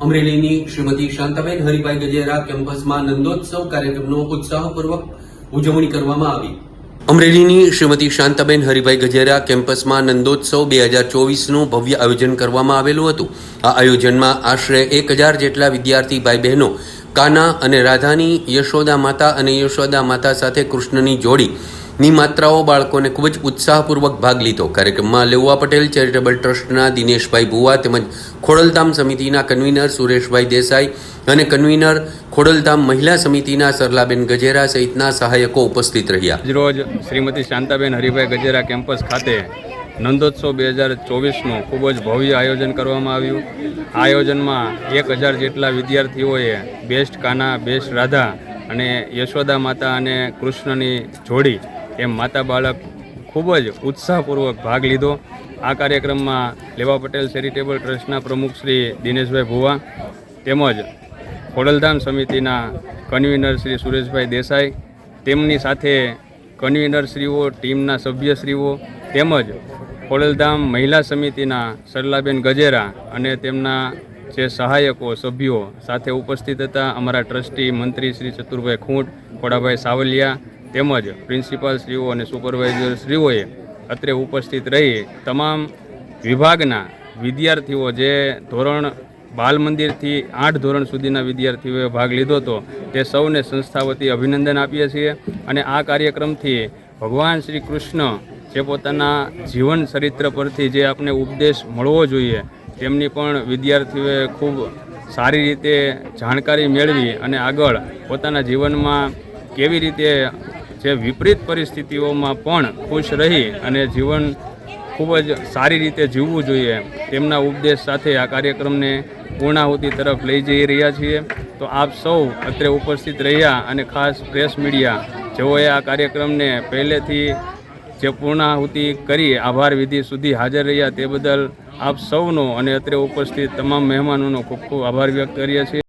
અમરેલીની શ્રીમતી શાંતાબેન હરિભાઈ ગજેરા કેમ્પસમાં નંદોત્સવ કાર્યક્રમનો ઉત્સાહપૂર્વક ઉજવણી કરવામાં આવી. અમરેલીની શ્રીમતી શાંતાબેન હરિભાઈ ગજેરા કેમ્પસમાં નંદોત્સવ બે હજાર ચોવીસનું ભવ્ય આયોજન કરવામાં આવેલું હતું. આ આયોજનમાં આશરે એક હજાર જેટલા વિદ્યાર્થી ભાઈ બહેનો કાના અને રાધાની યશોદા માતા અને યશોદા માતા સાથે કૃષ્ણની જોડી ની માત્રાઓ બાળકોને ખૂબ જ ઉત્સાહપૂર્વક ભાગ લીધો. કાર્યક્રમમાં લેઉવા પટેલ, ચેરિટેબલ ટ્રસ્ટના દિનેશભાઈ ભુવા તેમજ ખોડલધામ સમિતિના કન્વીનર સુરેશભાઈ દેસાઈ અને કન્વીનર ખોડલધામ મહિલા સમિતિના સરલાબેન ગજેરા સહિતના સહાયકો ઉપસ્થિત રહ્યા. આજરોજ શ્રીમતી શાંતાબેન હરિભાઈ ગજેરા કેમ્પસ ખાતે નંદોત્સવ બે હજાર ચોવીસનું ખૂબ જ ભવ્ય આયોજન કરવામાં આવ્યું. આયોજનમાં એક હજાર જેટલા વિદ્યાર્થીઓએ બેસ્ટ કાના, બેસ્ટ રાધા અને યશોદા માતા અને કૃષ્ણની જોડી એમ માતા બાળક ખૂબ જ ઉત્સાહપૂર્વક ભાગ લીધો. આ કાર્યક્રમમાં લેવા પટેલ ચેરિટેબલ ટ્રસ્ટના પ્રમુખ શ્રી દિનેશભાઈ ભુવા તેમજ ખોડલધામ સમિતિના કન્વીનર શ્રી સુરેશભાઈ દેસાઈ, તેમની સાથે કન્વીનરશ્રીઓ, ટીમના સભ્યશ્રીઓ તેમજ ખોડલધામ મહિલા સમિતિના સરલાબેન ગજેરા અને તેમના જે સહાયકો, સભ્યો સાથે ઉપસ્થિત હતા અમારા ટ્રસ્ટી મંત્રી શ્રી ચતુરભાઈ ખૂંટ, ખોડાભાઈ સાવલિયા તેમજ પ્રિન્સિપાલ શ્રીઓ અને સુપરવાઇઝર શ્રીઓએ અત્રે ઉપસ્થિત રહી તમામ વિભાગના વિદ્યાર્થીઓ જે ધોરણ બાલ મંદિરથી આઠ ધોરણ સુધીના વિદ્યાર્થીઓએ ભાગ લીધો હતો, તે સૌને સંસ્થા વતી અભિનંદન આપીએ છીએ અને આ કાર્યક્રમથી ભગવાન શ્રી કૃષ્ણ જે પોતાના જીવન ચરિત્ર પરથી જે આપણે ઉપદેશ મળવો જોઈએ, તેમની પણ વિદ્યાર્થીઓએ ખૂબ સારી રીતે જાણકારી મેળવી અને આગળ પોતાના જીવનમાં કેવી રીતે જે વિપરીત પરિસ્થિતિઓમાં પણ ખુશ રહી અને જીવન ખૂબ જ સારી રીતે જીવવું જોઈએ, તેમના ઉપદેશ સાથે આ કાર્યક્રમને પૂર્ણાહુતિ તરફ લઈ જઈ રહ્યા છીએ. તો આપ સૌ અત્રે ઉપસ્થિત રહ્યા અને ખાસ પ્રેસ મીડિયા જેઓએ આ કાર્યક્રમને પહેલેથી જે પૂર્ણાહુતિ કરી, આભાર વિધિ સુધી હાજર રહ્યા તે બદલ આપ સૌનો અને અત્રે ઉપસ્થિત તમામ મહેમાનોનો ખૂબ ખૂબ આભાર વ્યક્ત કરીએ છીએ.